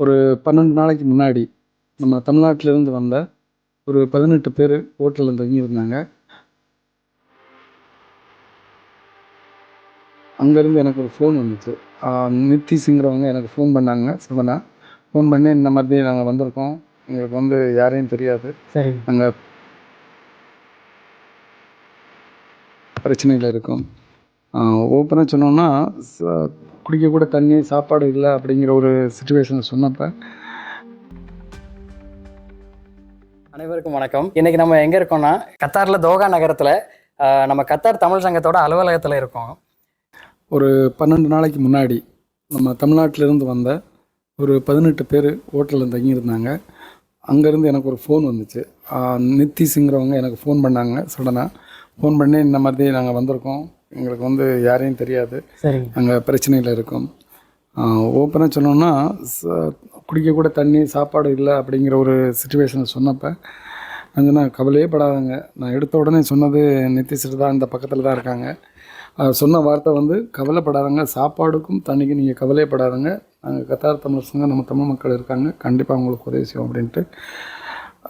ஒரு பன்னெண்டு நாளைக்கு முன்னாடி நம்ம தமிழ்நாட்டிலேருந்து வந்த ஒரு பதினெட்டு பேர் ஹோட்டலில் தங்கியிருந்தாங்க. அங்கேருந்து எனக்கு ஒரு ஃபோன் வந்துச்சு. நித்திஷுங்கிறவங்க எனக்கு ஃபோன் பண்ணாங்க சுபனா ஃபோன் பண்ணி இந்த மாதிரி நாங்கள் வந்திருக்கோம். எங்களுக்கு வந்து யாரையும் தெரியாது. சரி. நாங்கள் பிரச்சனையில் இருக்கோம். ஓப்பனாக சொன்னோம்னா ச- குடிக்க கூட தண்ணி சாப்பாடு இல்லை அப்படிங்கிற ஒரு சுச்சுவேஷன் சொன்னப்போ. அனைவருக்கும் வணக்கம். இன்னைக்கு நம்ம எங்கே இருக்கோம்னா கத்தாரில் தோகா நகரத்தில் நம்ம கத்தார் தமிழ் சங்கத்தோட அலுவலகத்தில் இருக்கோம். ஒரு பன்னெண்டு நாளைக்கு முன்னாடி நம்ம தமிழ்நாட்டிலேருந்து வந்த ஒரு பதினெட்டு பேர் ஹோட்டலில் தங்கியிருந்தாங்க. அங்கேருந்து எனக்கு ஒரு ஃபோன் வந்துச்சு. நித்திஷுங்கிறவங்க எனக்கு ஃபோன் பண்ணாங்க. சடனாக ஃபோன் பண்ணி இந்த மாதிரி நாங்கள் வந்திருக்கோம். எங்களுக்கு வந்து யாரையும் தெரியாது. சரி நாங்கள் பிரச்சனையில் இருக்கோம். ஓப்பனாக சொன்னோம்னா ச- குடிக்க கூட தண்ணி சாப்பாடு இல்லை அப்படிங்கிற ஒரு சுச்சுவேஷன் சொன்னப்போ நான் சொன்னேன் கவலையே படாதங்க. நான் எடுத்த உடனே சொன்னது நித்திஷ்டு தான் இந்த பக்கத்தில் தான் இருக்காங்க. சொன்ன வார்த்தை வந்து கவலைப்படாதங்க. சாப்பாடுக்கும் தண்ணிக்கும் நீங்கள் கவலையப்படாதங்க நாங்கள் கத்தார் தமிழ் சங்கம் நம்ம தமிழ் மக்கள் இருக்காங்க. கண்டிப்பாக அவங்களுக்கு உதவி செய்வோம் அப்படின்ட்டு.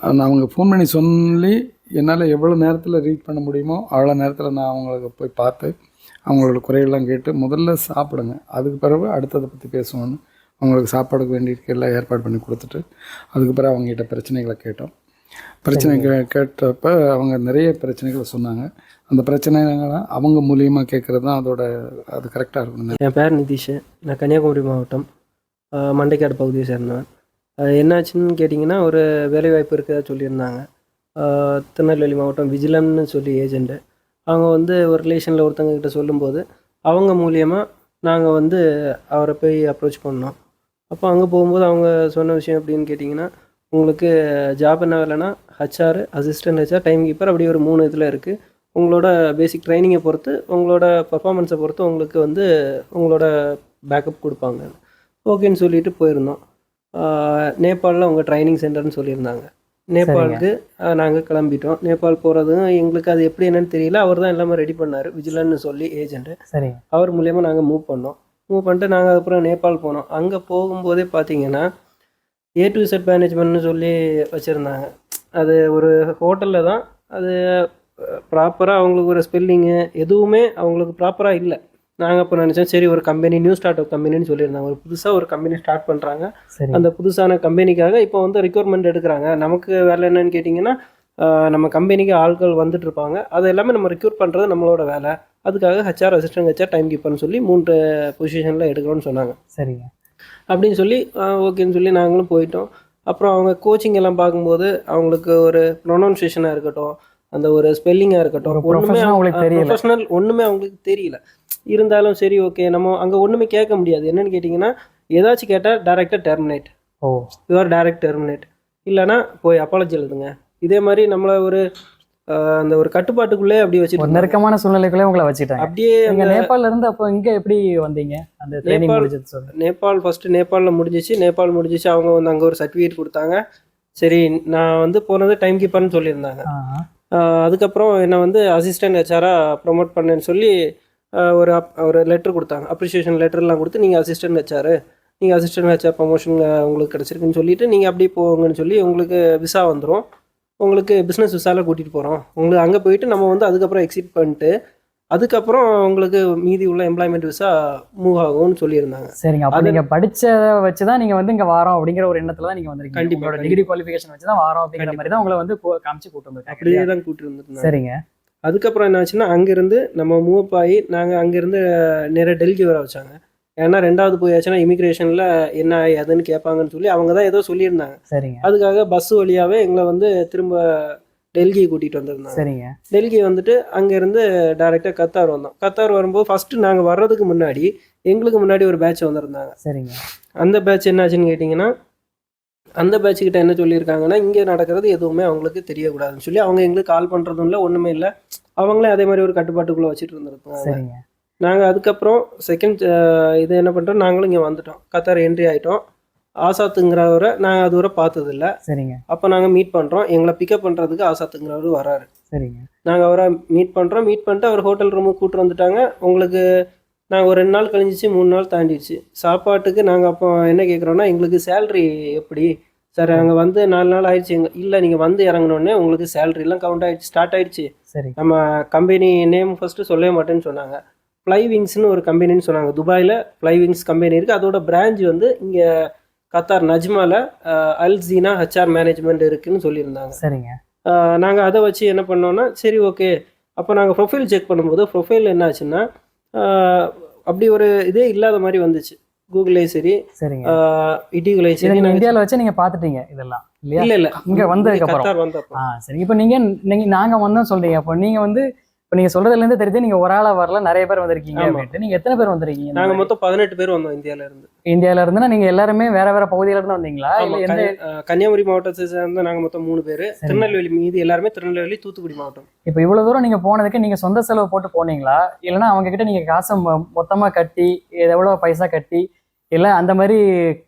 நான் அவங்க ஃபோன் பண்ணி சொல்லி என்னால் எவ்வளோ நேரத்தில் ரீச் பண்ண முடியுமோ அவ்வளோ நேரத்தில் நான் அவங்களுக்கு போய் பார்த்து அவங்களோட குறையெல்லாம் கேட்டு முதல்ல சாப்பிடுங்க. அதுக்கு பிறகு அடுத்ததை பற்றி பேசுவோன்னு அவங்களுக்கு சாப்பாடுக்கு வேண்டிய எல்லாம் ஏற்பாடு பண்ணி கொடுத்துட்டு அதுக்கு பிறகு அவங்ககிட்ட பிரச்சனைகளை கேட்டோம். பிரச்சனை கே கேட்டப்ப அவங்க நிறைய பிரச்சனைகளை சொன்னாங்க. அந்த பிரச்சனைகளை அவங்க மூலியமாக கேட்குறது தான் அதோட அது கரெக்டாக இருக்கணும் என் பேர் நிதிஷ். நான் கன்னியாகுமரி மாவட்டம் மண்டைக்காடு பகுதியை சேர்ந்தவன். ஆஹ் என்னாச்சுன்னு கேட்டிங்கன்னா ஒரு வேலைவாய்ப்பு இருக்கிறதா சொல்லியிருந்தாங்க. திருநெல்வேலி மாவட்டம் விஜிலம்னு சொல்லி ஏஜெண்ட்டு அவங்க வந்து ஒரு ரிலேஷனில் ஒருத்தங்கக்கிட்ட சொல்லும்போது அவங்க மூலியமாக நாங்கள் வந்து அவரை போய் அப்ரோச் பண்ணோம். அப்போ அங்கே போகும்போது அவங்க சொன்ன விஷயம் அப்படின்னு கேட்டிங்கன்னா உங்களுக்கு ஜாப் என்ன வேலைன்னா H R assistant H R time keeper அப்படி ஒரு மூணு இதில் இருக்குது உங்களோட பேசிக் ட்ரைனிங்கை பொறுத்து உங்களோட பர்ஃபாமன்ஸை பொறுத்து உங்களுக்கு வந்து உங்களோட பேக்கப் கொடுப்பாங்க. ஓகேன்னு சொல்லிட்டு போயிருந்தோம். நேபாளில் உங்கள் ட்ரைனிங் சென்டர்னு சொல்லியிருந்தாங்க. நேபாளுக்கு நாங்கள் கிளம்பிட்டோம். நேபாள் போகிறதும் எங்களுக்கு அது எப்படி என்னன்னு தெரியல. அவர் தான் எல்லாமே ரெடி பண்ணார். விஜிலன்னு சொல்லி ஏஜென்ட்டு சரி அவர் மூலியமாக நாங்கள் மூவ் பண்ணோம். மூவ் பண்ணிட்டு நாங்கள் அதுக்கப்புறம் நேபாள் போனோம். அங்கே போகும்போதே பார்த்தீங்கன்னா ஏ டு செட் மேனேஜ்மெண்ட்னு சொல்லி வச்சுருந்தாங்க. அது ஒரு ஹோட்டலில் தான் அது ப்ராப்பராக அவங்களுக்கு ஒரு ஸ்பெல்லிங்கு எதுவுமே அவங்களுக்கு ப்ராப்பராக இல்லை. நாங்கள் அப்போ நினச்சோம் சரி ஒரு கம்பெனி நியூ ஸ்டார்ட் அப் கம்பெனின்னு சொல்லியிருந்தாங்க. ஒரு புதுசாக ஒரு கம்பெனி ஸ்டார்ட் பண்ணுறாங்க அந்த புதுசான கம்பெனிக்காக இப்போ வந்து ரெக்யர்மெண்ட் எடுக்கிறாங்க. நமக்கு வேலை என்னன்னு கேட்டிங்கன்னா நம்ம கம்பெனிக்கு ஆட்கள் வந்துட்டு இருப்பாங்க. அது எல்லாமே நம்ம ரெக்யூர் பண்ணுறது நம்மளோட வேலை. அதுக்காக H R assistant H R time கீப்பர்னு சொல்லி மூன்று பொசிஷனில் எடுக்கிறோம்னு சொன்னாங்க. சரிங்க. அப்படின்னு சொல்லி ஓகேன்னு சொல்லி நாங்களும் போயிட்டோம். அப்புறம் அவங்க கோச்சிங் எல்லாம் பார்க்கும்போது அவங்களுக்கு ஒரு ப்ரொனவுன்சியேஷனாக இருக்கட்டும் அந்த ஒரு ஸ்பெல்லிங்காக இருக்கட்டும் உங்களுக்கு தெரியல. ப்ரொஃபஷனல் ஒன்றுமே அவங்களுக்கு தெரியல. இருந்தாலும் சரி ஓகே நம்ம அங்கே ஒன்றுமே கேட்க முடியாது. என்னன்னு கேட்டிங்கன்னா ஏதாச்சும் கேட்டால் டேரெக்டாக டெர்மினேட் ஓ. யுவர் டைரக்ட் டெர்மினேட் இல்லைன்னா போய் அப்பாலஜி எழுதுங்க. இதே மாதிரி நம்மளை ஒரு அந்த ஒரு கட்டுப்பாட்டுக்குள்ளே அப்படி ஒரு வச்சுட்டு நெருக்கமான சூழ்நிலைக்குள்ளே உங்களை வச்சுட்டாங்க. அப்படியே அந்த நேபாள்ல இருந்து அப்போ இங்க எப்படி வந்தீங்க? அந்த நேபாள் நேபாள் ஃபஸ்ட்டு நேபாளில் முடிஞ்சிச்சு. நேபாள் முடிஞ்சிச்சு. அவங்க வந்து அங்கே ஒரு சர்டிஃபிகேட் கொடுத்தாங்க. சரி நான் வந்து போனது டைம் கீப்பர்னு சொல்லியிருந்தாங்க. அதுக்கப்புறம் என்னை வந்து அசிஸ்டன்ட் ஹெச்ஆராக ப்ரொமோட் பண்ணேன்னு சொல்லி ஒரு அப் ஒரு லெட்டர் கொடுத்தாங்க. அப்ரிசியேஷன் லெட்டர்லாம் கொடுத்து நீங்கள் அசிஸ்டன்ட் ஹெச்ஆர் நீங்கள் அசிஸ்டன்ட் ஹெச்ஆர் ப்ரமோஷன் உங்களுக்கு கிடச்சிருக்குன்னு சொல்லிட்டு நீங்கள் அப்படியே போங்கன்னு சொல்லி உங்களுக்கு விசா வந்துடும் உங்களுக்கு பிஸ்னஸ் விசாவில் கூட்டிகிட்டு போகிறோம் உங்களுக்கு அங்கே போயிட்டு நம்ம வந்து அதுக்கப்புறம் எக்ஸிட் பண்ணிட்டு அதுக்கப்புறம் உங்களுக்கு மீதி உள்ள எம்ப்ளாய்மெண்ட் விசா மூவ் ஆகும்னு சொல்லியிருந்தாங்க. சரிங்க. அப்போ அது- நீங்க படிச்சதை வச்சு தான் நீங்க வந்து இங்க வாரோம் அப்படிங்கிற ஒரு எண்ணத்துல தான் நீங்க வந்திருக்கீங்க. கண்டிப்பா, உங்களோட கண்டிப்பா. டிகிரி குவாலிஃபிகேஷன் வச்சு தான் வாரோம் அப்படிங்கிற மாதிரி தான் உங்களை வந்து காமிச்சு கூட்டு அப்படியே வந்திருக்காங்க தான் கூட்டிட்டு வந்துருந்தாங்க. சரிங்க. அதுக்கப்புறம் என்னாச்சுன்னா அங்கேருந்து நம்ம மூவ் ஆகி நாங்கள் அங்கேருந்து நேராக டெல்லிக்கு வர வச்சாங்க. ஏன்னா ரெண்டாவது போயாச்சுன்னா இமிக்ரேஷனில் என்ன ஏதுன்னு கேட்பாங்கன்னு சொல்லி அவங்க தான் ஏதோ சொல்லியிருந்தாங்க. சரிங்க. அதுக்காக பஸ் வழியாகவே எங்களை வந்து திரும்ப டெல்லி கூட்டிகிட்டு வந்திருந்தாங்க. சரிங்க. டெல்லி வந்துட்டு அங்கேருந்து டேரெக்டாக கத்தார் வந்தோம். கத்தார் வரும்போது ஃபஸ்ட்டு நாங்கள் வர்றதுக்கு முன்னாடி எங்களுக்கு முன்னாடி ஒரு பேட்ச் வந்திருந்தாங்க. சரிங்க. அந்த பேட்ச் என்னாச்சுன்னு கேட்டிங்கன்னா அந்த பேட்ச் கிட்ட என்ன சொல்லியிருக்காங்கன்னா இங்கே நடக்கிறது எதுவுமே அவங்களுக்கு தெரியக்கூடாதுன்னு சொல்லி அவங்க எங்களுக்கு கால் பண்ணுறதும் இல்லை ஒன்றுமே இல்லை. அவங்களே அதே மாதிரி ஒரு கட்டுப்பாட்டுக்குள்ளே வச்சுட்டு இருந்திருக்காங்க நாங்கள் அதுக்கப்புறம் செகண்ட் இது என்ன பண்ணுறோம் நாங்களும் இங்கே வந்துட்டோம். கத்தார் என்ட்ரி ஆகிட்டோம் ஆசாத்துங்கிறவரை நாங்கள் அது வரை பார்த்ததில்ல. சரிங்க. அப்போ நாங்கள் மீட் பண்ணுறோம் எங்களை பிக்கப் பண்ணுறதுக்கு ஆசாத்துங்கிறவர் வராரு. சரிங்க. நாங்கள் அவரை மீட் பண்ணுறோம் மீட் பண்ணிட்டு அவர் ஹோட்டல் ரூமுக்கு கூட்டு வந்துட்டாங்க. உங்களுக்கு நாங்கள் ஒரு ரெண்டு நாள் கழிஞ்சிச்சு மூணு நாள் தாண்டிடுச்சு. சாப்பாட்டுக்கு நாங்கள் அப்போ என்ன கேட்குறோன்னா எங்களுக்கு சேல்ரி எப்படி? சார் அங்கே வந்து நாலு நாள் ஆயிடுச்சு. எங்க இல்லை நீங்கள் வந்து இறங்கினோடனே உங்களுக்கு சேலரிலாம் கவுண்ட் ஆயிடுச்சு ஸ்டார்ட் ஆயிடுச்சு. சரி. நம்ம கம்பெனி நேம் ஃபஸ்ட்டு சொல்லவே மாட்டேன்னு சொன்னாங்க. ஃப்ளைவிங்ஸ்னு ஒரு கம்பெனின்னு சொன்னாங்க. துபாயில் ஃப்ளைவிங்ஸ் கம்பெனி இருக்குது அதோட பிரான்ச் வந்து இங்கே கத்தார் நஜ்மால அல்சீனா ஹெச்ஆர் மேனேஜ்மெண்ட் இருக்குன்னு சொல்லியிருந்தாங்க. சரிங்க. நாங்கள் அதை வச்சு என்ன பண்ணோன்னா சரி ஓகே அப்போ நாங்கள் ப்ரொஃபைல் செக் பண்ணும்போது ப்ரொஃபைல் என்ன ஆச்சுன்னா அப்படி ஒரு இதே இல்லாத மாதிரி வந்துச்சு. கூகுளே சரி சரிங்க. இடிகுலே சரி நீங்க இந்தியால வச்சு நீங்க பாத்துட்டீங்க இதெல்லாம் இல்லையா? இல்லை இல்லை. இங்க வந்ததுக்கு அப்புறம் சரி. இப்போ நீங்க நீங்க நாங்க வந்தோம் சொல்றீங்க. அப்போ நீங்க வந்து இப்போ நீங்க சொல்றதுல இருந்து தெரியுது நீங்க ஒரு ஆளா வரல நிறைய பேர் வந்திருக்கீங்க. அப்படின்ட்டு. நீங்க எத்தனை பேர் வந்திருக்கீங்க? நாங்கள் மொத்தம் பதினெட்டு பேர் வந்தோம் இந்தியால இருந்து. இந்தியால இருந்துன்னா நீங்க எல்லாருமே வேற வேற பகுதியில இருந்து வந்தீங்களா? இல்ல கன்னியாகுமரி மாவட்டத்தை சேர்ந்த நாங்கள் மொத்தம் மூணு பேர். திருநெல்வேலி மீதி எல்லாருமே திருநெல்வேலி தூத்துக்குடி மாவட்டம். இப்போ இவ்வளவு தூரம் நீங்க போனதுக்கு நீங்க சொந்த செலவு போட்டு போனீங்களா? இல்லைன்னா அவங்க கிட்ட நீங்க காசை மொ- மொத்தமா கட்டி எவ்வளவு பைசா கட்டி இல்ல அந்த மாதிரி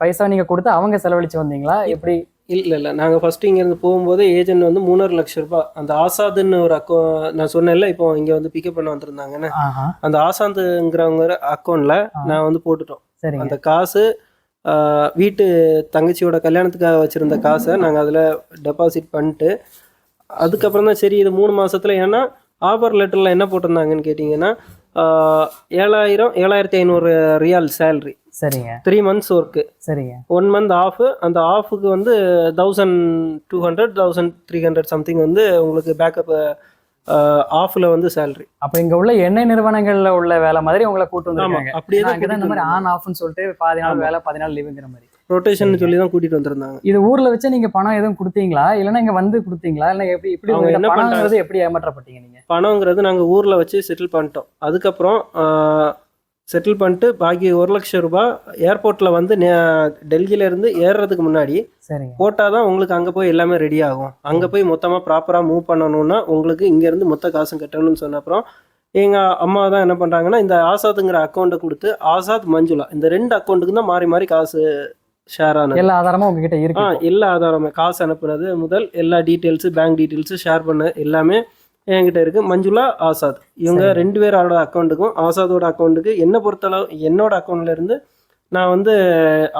பைசா நீங்க கொடுத்து அவங்க செலவழிச்சு வந்தீங்களா? எப்படி இல்லை இல்லை. நாங்கள் ஃபஸ்ட்டு இங்கேருந்து போகும்போது ஏஜென்ட் வந்து மூணரை லட்சம் ரூபாய். அந்த ஆசாதுன்னு ஒரு அக்கௌ நான் சொன்னேன்ல இப்போ இங்கே வந்து பிக்கப் பண்ண வந்திருந்தாங்கன்னு அந்த ஆசாந்துங்கிறவங்க அக்கௌண்ட்டில் நான் வந்து போட்டுட்டோம். சரிங்க. அந்த காசு வீட்டு தங்கச்சியோட கல்யாணத்துக்காக வச்சுருந்த காசை நாங்கள் அதில் டெபாசிட் பண்ணிட்டு அதுக்கப்புறம் தான் சரி இது மூணு மாசத்துல ஏன்னா ஆஃபர் லெட்டரில் என்ன போட்டிருந்தாங்கன்னு கேட்டிங்கன்னா ஏழாயிரம் ஏழாயிரத்தி ஐநூறு ரியால் சேல்ரி சரிங்க. த்ரீ மந்த்ஸ் ஒர்க்கு சரிங்க. ஒன் மந்த் ஆஃப் அந்த ஆஃபுக்கு வந்து thousand two hundred thousand three hundred something வந்து உங்களுக்கு பேக்கப் ஆஃபில் வந்து சேலரி அப்ப இங்க உள்ள எண்ணெய் நிறுவனங்கள்ல உள்ள வேலை மாதிரி உங்களை கூட்டு ஆமாம் வந்திருக்காங்க. அப்படியே தான் இந்த மாதிரி ஆன் ஆஃப்னு சொல்லிட்டு பாதி நாள். வேலை பதினாலு லீவுங்கிற மாதிரி. ரொட்டேஷன் சொல்லி தான் கூட்டிகிட்டு வந்திருந்தாங்க. இது ஊர்ல வச்சு நீங்க பணம் எதுவும் கொடுத்தீங்களா? இல்லைன்னா இங்க வந்து கொடுத்தீங்களா? இல்ல எப்படி இப்படி என்ன பணங்கிறது எப்படி ஏமாற்றப்பட்டீங்க நீங்க? பணங்கிறது நாங்கள் ஊரில் வச்சு செட்டில் பண்ணிட்டோம். அதுக்கப்புறம் செட்டில் பண்ணிட்டு பாக்கி ஒரு லட்சம் ரூபாய் ஏர்போர்ட்டில் வந்து டெல்லியில இருந்து ஏறுறதுக்கு முன்னாடி போட்டால் தான் உங்களுக்கு அங்கே போய் எல்லாமே ரெடி ஆகும். அங்கே போய் மொத்தமாக ப்ராப்பராக மூவ் பண்ணணும்னா உங்களுக்கு இங்கேருந்து மொத்த காசும் கட்டணும்னு சொன்ன அப்புறம் எங்கள் அம்மா தான் என்ன பண்ணுறாங்கன்னா இந்த ஆசாத்துங்கிற அக்கௌண்ட்டை கொடுத்து ஆசாத் மஞ்சுளா இந்த ரெண்டு அக்கௌண்ட்டுக்கு தான் மாறி மாறி காசு ஷேர் ஆனது. எல்லா ஆதாரமும் உங்ககிட்ட இருக்கு எல்லா ஆதாரமே காசு அனுப்புனது முதல் எல்லா டீட்டெயில்ஸு பேங்க் டீட்டெயில்ஸு ஷேர் பண்ண எல்லாமே என்கிட்ட இருக்கு. மஞ்சுளா ஆசாத். இவங்க. ரெண்டு பேரோட அக்கௌண்ட்டுக்கும் ஆசாதோட அக்கௌண்ட்டுக்கு என்னை பொறுத்தளவு என்னோட அக்கௌண்ட்ல இருந்து நான் வந்து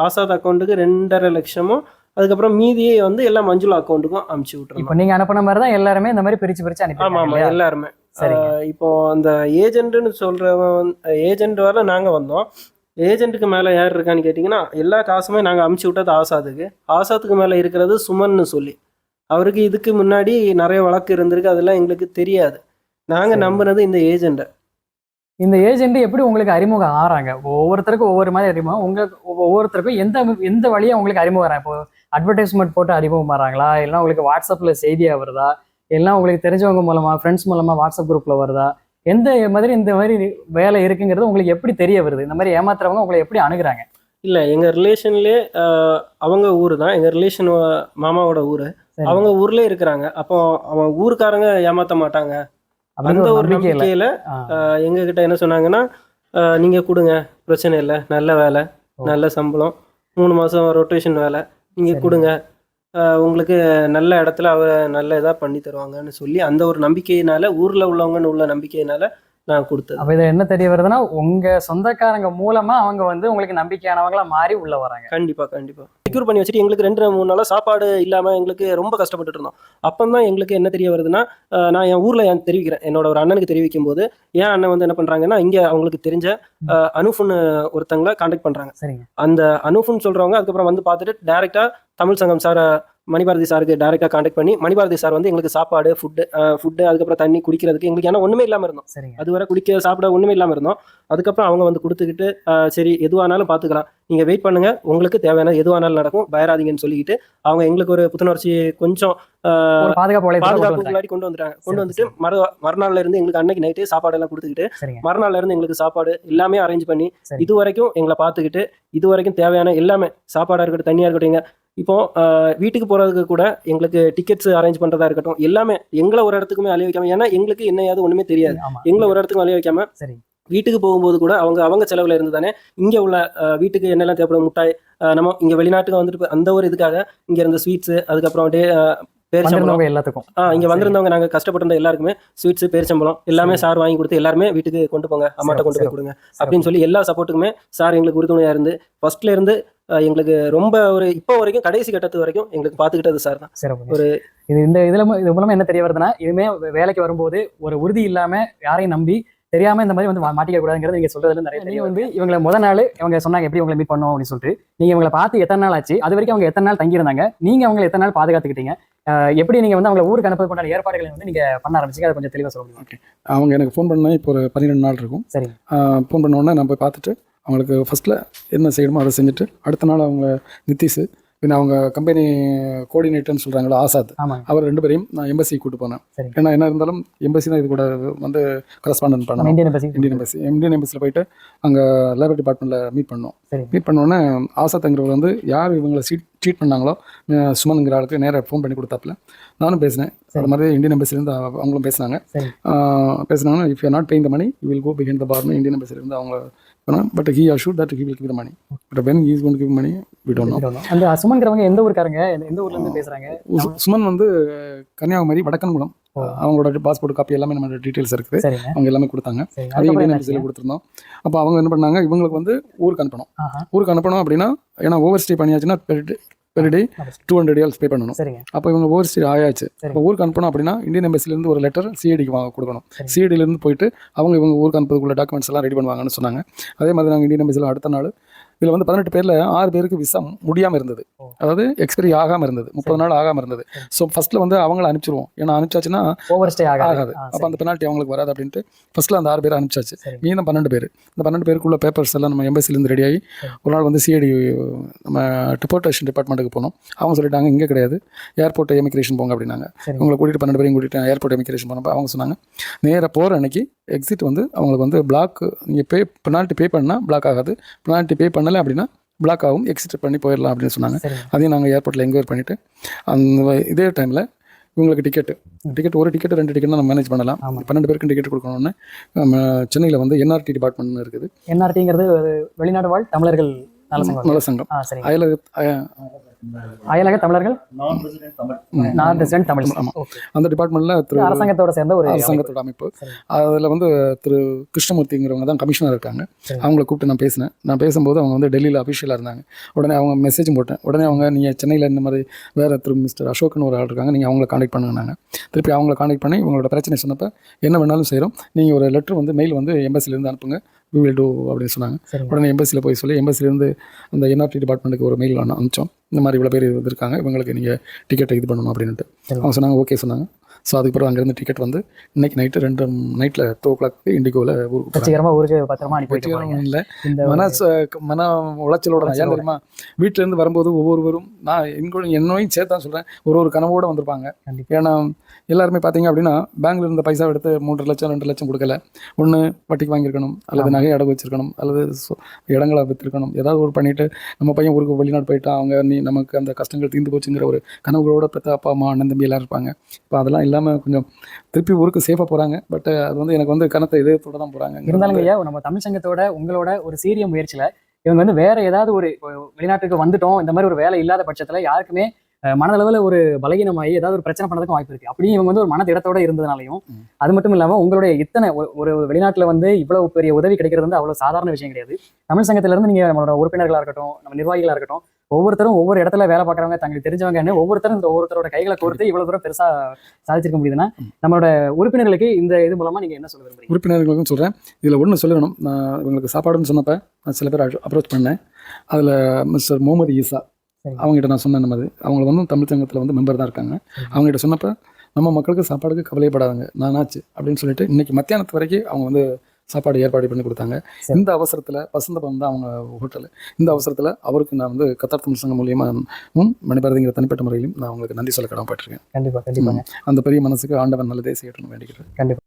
ஆசாத் அக்கௌண்ட்டுக்கு ரெண்டரை லட்சமும் அதுக்கப்புறம் மீதியே வந்து எல்லா மஞ்சுளா அக்கௌண்ட்டுக்கும் அமுச்சு இப்போ விட்டுருந்தோம் நீங்க அனுப்புன மாதிரி தான் எல்லாருமே இந்த மாதிரி பிரிச்சு பிரிச்சு ஆமா ஆமா அனுப்பி எல்லாருமே. சரிங்க. ஆஹ் இப்போ அந்த ஏஜென்ட்னு சொல்றவன் ஏஜென்ட் வர நாங்க வந்தோம். ஏஜென்ட்டுக்கு மேல யார் இருக்கான்னு கேட்டிங்கன்னா எல்லா காசுமே நாங்க அமுச்சு விட்டது ஆசாதுக்கு ஆசாத்துக்கு மேல இருக்கிறது சுமன்னு சொல்லி. அவருக்கு இதுக்கு முன்னாடி நிறைய வழக்கு இருந்திருக்கு அதெல்லாம் எங்களுக்கு தெரியாது. நாங்க சரி. நம்பினது இந்த ஏஜென்ட்டை இந்த ஏஜென்ட் எப்படி உங்களுக்கு அறிமுகம் ஆறாங்க? ஒவ்வொருத்தருக்கும் ஒவ்வொரு மாதிரி அறிமுகம். உங்களுக்கு ஒவ்வொருத்தருக்கும் எந்த எந்த வழியா உங்களுக்கு அறிமுகம் ஆறாங்க? இப்போ அட்வர்டைஸ்மெண்ட் போட்டு அறிமுகம் வராங்களா இல்லைன்னா உங்களுக்கு வாட்ஸ்அப்ல செய்தியா வருதா? இல்லைன்னா உங்களுக்கு தெரிஞ்சவங்க மூலமா ஃப்ரெண்ட்ஸ் மூலமா வாட்ஸ்அப் குரூப்ல வருதா? எந்த மாதிரி இந்த மாதிரி வேலை இருக்குங்கிறது உங்களுக்கு எப்படி தெரிய வருது? இந்த மாதிரி ஏமாத்துறவங்க உங்களை எப்படி அணுகுறாங்க? இல்ல எங்க ரிலேஷன்லயே அவங்க ஊர் தான். எங்க ரிலேஷன் மாமாவோட ஊரு. அவங்க ஊர்லயே இருக்கிறாங்க. அப்போ அவன் ஊருக்காரங்க ஏமாத்த மாட்டாங்க. அந்த ஒரு நம்பிக்கையில. எங்க கிட்ட என்ன சொன்னாங்கன்னா நீங்க கொடுங்க பிரச்சனை இல்லை நல்ல வேலை. நல்ல சம்பளம் மூணு மாசம் ரொட்டேஷன் வேலை நீங்க. கொடுங்க. உங்களுக்கு நல்ல இடத்துல அவ நல்ல இதா பண்ணி தருவாங்கன்னு சொல்லி அந்த ஒரு நம்பிக்கையினால ஊர்ல உள்ளவங்கன்னு உள்ள நம்பிக்கையினால நான் கொடுத்தது. அப்ப இது என்ன தெரிய வருதுன்னா உங்க சொந்தக்காரங்க மூலமா அவங்க வந்து உங்களுக்கு நம்பிக்கையானவங்களா மாறி உள்ள வராங்க. கண்டிப்பா கண்டிப்பா. செக்யூர் பண்ணி வச்சுட்டு எங்களுக்கு ரெண்டு மூணு நாளா சாப்பாடு இல்லாம எங்களுக்கு ரொம்ப கஷ்டப்பட்டுட்டு இருந்தோம். அப்பந்தான் எங்களுக்கு என்ன தெரிய வருதுன்னா நான் என் ஊர்ல என் தெரிவிக்கிறேன். என்னோட ஒரு அண்ணனுக்கு தெரிவிக்கும் போது என் அண்ணன் வந்து என்ன பண்றாங்கன்னா இங்க அவங்களுக்கு தெரிஞ்ச ஆஹ் அனுஃப்னு ஒருத்தங்களை காண்டாக்ட் பண்றாங்க. சரிங்க. அந்த அனுஃப்னு சொல்றவங்க அதுக்கப்புறம் வந்து பார்த்துட்டு டைரக்டா தமிழ் சங்கம் சார் மணிபாரதி சாருக்கு டைரக்டா காண்டாக்ட் பண்ணி மணிபாரதி சார் வந்து எங்களுக்கு சாப்பாடு ஃபுட்டு ஃபுட்டு அதுக்கப்புறம் தண்ணி குடிக்கிறதுக்கு எங்களுக்கு ஏன்னா ஒண்ணுமே இல்லாம இருந்தோம். சரிங்க. அதுவரை குடிக்க சாப்பிட ஒண்ணுமே இல்லாம இருந்தோம். அதுக்கப்புறம் அவங்க வந்து கொடுத்துக்கிட்டு சரி எதுவானாலும் பார்த்துக்கலாம் நீங்க வெயிட் பண்ணுங்க. உங்களுக்கு தேவையான எதுவானாலும் நடக்கும். பயராதீங்கன்னு சொல்லிக்கிட்டு அவங்க எங்களுக்கு ஒரு புத்துணர்ச்சி கொஞ்சம் பாதுகாப்பு. முன்னாடி கொண்டு வந்துட்டாங்க. கொண்டு வந்துட்டு மறு மறுநாள்ல இருந்து எங்களுக்கு அன்னைக்கு நைட்டு சாப்பாடு எல்லாம் கொடுத்துக்கிட்டு மறுநாள்ல இருந்து எங்களுக்கு சாப்பாடு எல்லாமே அரேஞ்ச் பண்ணி. இது வரைக்கும் எங்களை பார்த்துக்கிட்டு இது வரைக்கும் தேவையான எல்லாமே சாப்பாடா இருக்கட்டும் தண்ணியா இருக்கட்டும் இப்போ ஆஹ், வீட்டுக்கு போறதுக்கு கூட எங்களுக்கு டிக்கெட்ஸ் அரேஞ்ச் பண்றதா இருக்கட்டும் எல்லாமே எங்களை ஒரு இடத்துக்குமே அலைய வைக்காம ஏன்னா எங்களுக்கு என்னையாவது ஒண்ணுமே தெரியாது. ஆமா. எங்களை ஒரு இடத்துக்கும் அலைய வைக்காம சரி. வீட்டுக்கு போகும்போது கூட அவங்க அவங்க செலவுல இருந்து தானே இங்க உள்ள வீட்டுக்கு என்னெல்லாம் தேவைப்படும் முட்டாய் நம்ம இங்க வெளிநாட்டுக்கு வந்துட்டு அந்த ஒரு இதுக்காக இங்க இருந்த ஸ்வீட்ஸ் அதுக்கப்புறம் டே வந்திருந்தவங்க எல்லாத்துக்கும். ஆ இங்கே வந்திருந்தவங்க நாங்கள் கஷ்டப்பட்டிருந்த எல்லாருக்குமே ஸ்வீட்ஸ் பேரிச்சம்பழம் எல்லாமே சார். வாங்கி கொடுத்து எல்லாருமே வீட்டுக்கு கொண்டு போங்க அம்மாட்ட கொண்டு போய். கொடுங்க அப்படின்னு சொல்லி எல்லா சப்போர்ட்டுக்குமே சார் எங்களுக்கு உறுதுணையாக இருந்து ஃபர்ஸ்ட்ல இருந்து எங்களுக்கு ரொம்ப ஒரு இப்போ வரைக்கும் கடைசி கட்டத்து வரைக்கும் எங்களுக்கு பார்த்துக்கிட்டது சார் தான். சிறப்பு. ஒரு இது இந்த இதுல இது மூலமா என்ன தெரிய வருதுன்னா இதுமே வே- வேலைக்கு வரும்போது ஒரு உறுதி இல்லாம யாரையும் நம்பி தெரியாம இந்த மாதிரி வந்து மாட்டிக்க கூடாதுங்கிறது நீங்க சொல்றதுல நிறைய நீங்க வந்து இவங்களை முத நாள் இவங்க சொன்னாங்க எப்படி உங்களை மீட் பண்ணோம் அப்படின்னு சொல்லிட்டு. நீங்க இவங்களை பார்த்து எத்தனை நாள் ஆச்சு? அது வரைக்கும் அவங்க எத்தனை நாள் தங்கியிருந்தாங்க? நீங்க அவங்களை எத்தனை நாள் பாதுகாத்துக்கிட்டீங்க? எப்படி நீங்க வந்து அவங்களை ஊருக்கு அனுப்புறது கொண்டாட ஏற்பாடுகளை வந்து நீங்க பண்ண ஆரம்பிச்சீங்க? அதை கொஞ்சம் தெளிவா சொல்ல முடியும்? அவங்க எனக்கு ஃபோன் பண்ண இப்போ ஒரு பன்னிரெண்டு நாள் இருக்கும். சரி ஃபோன் பண்ண உடனே நான் போய் பார்த்துட்டு அவங்களுக்கு ஃபஸ்ட்டில் என்ன செய்யணுமோ அதை செஞ்சுட்டு அடுத்த நாள் அவங்க நிதிஷ் பின்ன அவங்க கம்பெனி கோஆர்டினேட்டர்னு சொல்கிறாங்களா ஆசாத் அவர் ரெண்டு பேரையும் நான் எம்பசி கூட்டு போனேன். ஏன்னா என்ன இருந்தாலும் எம்பசி தான் இது கூட வந்து கரஸ்பாண்டன்ட் நம்ம பண்ணணும் Indian embassy Indian embassy Indian எம்பசியில் போயிட்டு அங்கே லேபர் டிபார்ட்மெண்ட்டில் மீட் பண்ணோம். மீட் பண்ண உடனே ஆசாத்துங்கிறவர் வந்து யார் இவங்களை சீட் சீட் பண்ணாங்களோ சுமன்ங்கிற ஆளுக்கு நேராக ஃபோன் பண்ணி கொடுத்தாப்புல. நானும் பேசினேன். அது மாதிரி இந்தியன் எம்பசிலேருந்து அவங்களும் பேசினாங்க. பேசினாங்கன்னா if you not paying the money you will go behind the பார்னு Indian எம்பசிலேருந்து அவங்க but he assure that he will give the money but when he's gone give money we don't know அந்த சுமன்கிறவங்க எந்த ஊருக்காரங்க? எந்த- ஊர்ல இருந்து பேசுறாங்க? சுமன் வந்து கன்னியாகுமரி வடக்கன்குளம். அவங்களோட பாஸ்போர்ட் காப்பி எல்லாமே நம்ம டீட்டெயில்ஸ் இருக்குது. அவங்க எல்லாமே கொடுத்தாங்க. அதையும்? எம்பசியில் கொடுத்துருந்தோம். அப்போ அவங்க என்ன பண்ணாங்க? இவங்களுக்கு வந்து ஊருக்கு அனுப்பணும். ஊருக்கு அனுப்பணும் அப்படின்னா ஏன்னா ஓவர் ஸ்டே பண்ணியாச்சுன்னா per day day hundred years pay பண்ணணும். அப்போ இவங்க ஓவர் ஸ்டே ஆயாச்சு. இப்போ ஊருக்கு அனுப்பணும் அப்படின்னா இந்தியன் எம்பசிலேருந்து ஒரு லெட்டர் சிஐடிக்கு வாங்க கொடுக்கணும். சரி. சிஐடியிலேருந்து போயிட்டு அவங்க இவங்க ஊருக்கு அனுப்பதுக்குள்ள டாக்குமெண்ட்ஸ் எல்லாம் ரெடி பண்ணுவாங்கன்னு சொன்னாங்க. அதே மாதிரி நாங்கள் இந்தியன் எம்பசியில் அடுத்த நாள் இதில் வந்து பதினெட்டு பேரில் ஆறு பேருக்கு விசா முடியாமல் இருந்தது. அதாவது எக்ஸ்பைரி ஆகாமல் இருந்தது. முப்பது நாள் ஆகாமல் இருந்தது. ஸோ ஃபஸ்ட்டில் வந்து அவங்கள அனுப்பிச்சிருவோம். ஏன்னா அனுப்பிச்சாச்சுன்னா ஓவர் ஸ்டே ஆகாது. அப்போ. அந்த பெனால்ட்டி அவங்களுக்கு வராது அப்படின்ட்டு ஃபஸ்ட்டில் அந்த ஆறு பேர் அனுப்பிச்சாச்சு. மீதம் பன்னெண்டு பேர். இந்த பன்னெண்டு பேருக்குள்ள பேப்பர்ஸ் எல்லாம் நம்ம எம்பசிலேருந்து ரெடியாகி ஒரு நாள் வந்து சிஐடி நம்ம டிபோர்டேஷன் டிபார்ட்மெண்ட்டுக்கு போனோம். அவங்க சொல்லிட்டாங்க இங்கே கிடையாது. ஏர்போர்ட் எமிக்ரேஷன் போங்க அப்படின்னாங்க. உங்களை கூட்டிகிட்டு பன்னெண்டு பேரையும் கூட்டிட்டு ஏர்போர்ட் எமிக்ரேஷன் போனப்போ அவங்க சொன்னாங்க நேராக போகிற அன்னைக்கு எக்ஸிட் வந்து அவங்களுக்கு வந்து பிளாக் நீங்கள் பே பெனால்ட்டி பே பண்ணால் பிளாக் ஆகாது. பெனால்ட்டி பே பண்ணலை அப்படின்னா பிளாக் ஆகும் எக்ஸிட் பண்ணி போயிடலாம் அப்படின்னு சொன்னாங்க. அதையும் நாங்கள் ஏர்போர்ட்டில் என்கொயரி பண்ணிவிட்டு அந்த இதே டைமில் இவங்களுக்கு டிக்கெட்டு டிக்கெட் ஒரு டிக்கெட் ரெண்டு டிக்கெட் நம்ம மேனேஜ் பண்ணலாம். பன்னெண்டு பேருக்கு டிக்கெட் கொடுக்கணும்னு நம்ம சென்னையில் வந்து என்ஆர்டி டிபார்ட்மெண்ட் இருக்குது. என்ஆர்டிங்கிறது வெளிநாடு வாழ் தமிழர்கள் நல சங்கம் சரிங்க அயலக அய- அயலக தமிழர்கள் நான் ரெசிடென்ட் தமிழ். ஆமா. ஓகே. அந்த டிபார்ட்மெண்ட்டில் திரு அரசாங்கத்தோட சேர்ந்த ஒரு அரசாங்கத்தோட அமைப்பு. அதில் வந்து திரு கிருஷ்ணமூர்த்திங்கிறவங்க தான் கமிஷனர் இருக்காங்க. அவங்கள கூப்பிட்டு நான் பேசினேன். நான் பேசும்போது அவங்க வந்து டெல்லியில் அஃபிஷியலாக இருந்தாங்க. உடனே அவங்க மெசேஜும் போட்டேன். உடனே அவங்க நீங்கள் சென்னையில் இந்த மாதிரி வேறு திரு மிஸ்டர் அசோக்னு ஒரு ஆள் இருக்காங்க. நீங்கள் அவங்கள காண்டாக்ட் பண்ணுங்கன்னாங்க. திருப்பி அவங்கள காண்டாக்ட் பண்ணி உங்களோட பிரச்சனை சொன்னப்போ என்ன வேணாலும் செய்கிறோம் நீங்கள் ஒரு லெட்டர் வந்து மெயில் வந்து எம்பசிலேருந்து அனுப்புங்க. வி வில் டூ அப்படின்னு சொன்னாங்க. உடனே எம்பசியில் போய் சொல்லி எம்பசிலேருந்து அந்த என்ஆர்டி டிபார்ட்மெண்ட்டுக்கு ஒரு மெயில் அனுப்பிச்சோம். இந்த மாதிரி இவ்வளோ பேர் வந்திருக்காங்க. இவங்களுக்கு நீங்கள் டிக்கெட்டை இது பண்ணணும் அப்படின்ட்டு. அவங்க சொன்னாங்க ஓகே சொன்னாங்க. ஸோ அதுக்கப்புறம் அங்கேருந்து டிக்கெட் வந்து இன்னைக்கு நைட்டு ரெண்டு நைட்டில் டூ ஓ கிளாக் இண்டிகோவில் ஊருக்கு வெற்றிகரமா ஊருக்கு பத்திரமா அனுப்பி. இல்லை. மன மன உளைச்சலோட தான். ஏன் தெரியுமா? வீட்டிலேருந்து வரும்போது ஒவ்வொருவரும் நான் எங்கூட என்னையும் சேர்த்து தான் சொல்கிறேன் ஒரு ஒரு கனவோடு வந்திருப்பாங்க. ஏன்னா எல்லாருமே பார்த்தீங்க அப்படின்னா பேங்க்ல இருந்த பைசா எடுத்து மூன்று லட்சம் ரெண்டு லட்சம் கொடுக்கல. ஒன்று வட்டிக்கு வாங்கியிருக்கணும் அல்லது நகை அடகு வச்சிருக்கணும் அல்லது இடங்களை விற்றுருக்கணும் ஏதாவது ஒரு பண்ணிட்டு நம்ம பையன் ஊருக்கு வெளிநாடு போயிட்டா அவங்க நீ நமக்கு அந்த கஷ்டங்கள் தீர்ந்து போச்சுங்கிற ஒரு கனவுகளோட பெற்ற அப்பா அம்மா அண்ணன் தம்பி எல்லாரும் இருப்பாங்க. இப்போ அதெல்லாம் இல்லாமல் கொஞ்சம் திருப்பி ஊருக்கு சேஃபாக போகிறாங்க பட் அது வந்து எனக்கு வந்து கனத்த இதயத்தோட தான் போகிறாங்க இருந்தாலும் ஐயா நம்ம தமிழ் சங்கத்தோட உங்களோட ஒரு சீரிய முயற்சியில இவங்க வந்து வேற ஏதாவது ஒரு வெளிநாட்டுக்கு வந்துட்டோம் இந்த மாதிரி ஒரு வேலை இல்லாத பட்சத்துல யாருக்குமே மனதளவுல ஒரு பலகீனமாகி ஏதாவது ஒரு பிரச்சனை பண்ணதுக்கும் வாய்ப்பு இருக்கு. அப்படியும் இவங்க வந்து ஒரு மன திடத்தோட இருந்ததுனாலையும். அது மட்டும் இல்லாம உங்களுடைய இத்தனை ஒரு- வெளிநாட்டுல வந்து இவ்வளவு பெரிய உதவி கிடைக்கிறது வந்து அவ்வளவு சாதாரண விஷயம் கிடையாது. தமிழ் சங்கத்துல இருந்து நீங்க நம்மளோட உறுப்பினர்களா இருக்கட்டும் நம்ம நிர்வாகிகளா இருக்கட்டும் ஒவ்வொருத்தரும் ஒவ்வொரு இடத்துல வேலை பார்க்குறவங்க தங்களுக்கு தெரிஞ்சவங்கன்னு ஒவ்வொருத்தரும் இந்த ஒவ்வொருத்தரோட கைகளை கோர்த்து இவ்வளவு தூரம் பெருசா சாதிச்சிருக்க முடியுதுன்னா நம்மளோட உறுப்பினர்களுக்கு இந்த இது மூலமா நீங்க என்ன சொல்ல விரும்புறீங்க? உறுப்பினர்களுக்கும் சொல்கிறேன் இதில் ஒன்று சொல்லணும். நான் இவங்களுக்கு சாப்பாடுன்னு சொன்னப்ப நான் சில பேர் அப்ரோச் பண்ணேன். அதில் மிஸ்டர் முகமது ஈசா. அவங்ககிட்ட நான் சொன்னேன் மாதிரி அவங்க வந்து தமிழ் சங்கத்தில் வந்து மெம்பர் தான் இருக்காங்க. அவங்ககிட்ட சொன்னப்ப நம்ம மக்களுக்கு சாப்பாடுக்கு கவலைப்படாதுங்க நானாச்சு அப்படின்னு சொல்லிட்டு இன்னைக்கு மத்தியானத்து வரைக்கும் அவங்க வந்து சாப்பாடு ஏற்பாடு பண்ணி கொடுத்தாங்க. இந்த அவசரத்தில் வசந்தபம் தான் அவங்க ஹோட்டல் இந்த அவசரத்தில் அவருக்கு நான் வந்து கத்தார் தமிழ் சங்கம் மூலியமாக மணிபாரதிங்கிற தனிப்பட்ட முறையிலும் நான் அவங்களுக்கு நன்றி சொல்ல கடமைப்பட்டிருக்கேன். கண்டிப்பா கண்டிப்பாங்க. அந்த பெரிய மனசுக்கு ஆண்டவன் நல்லதே செய்யட்டும்னு வேண்டிக்கிறேன். கண்டிப்பா.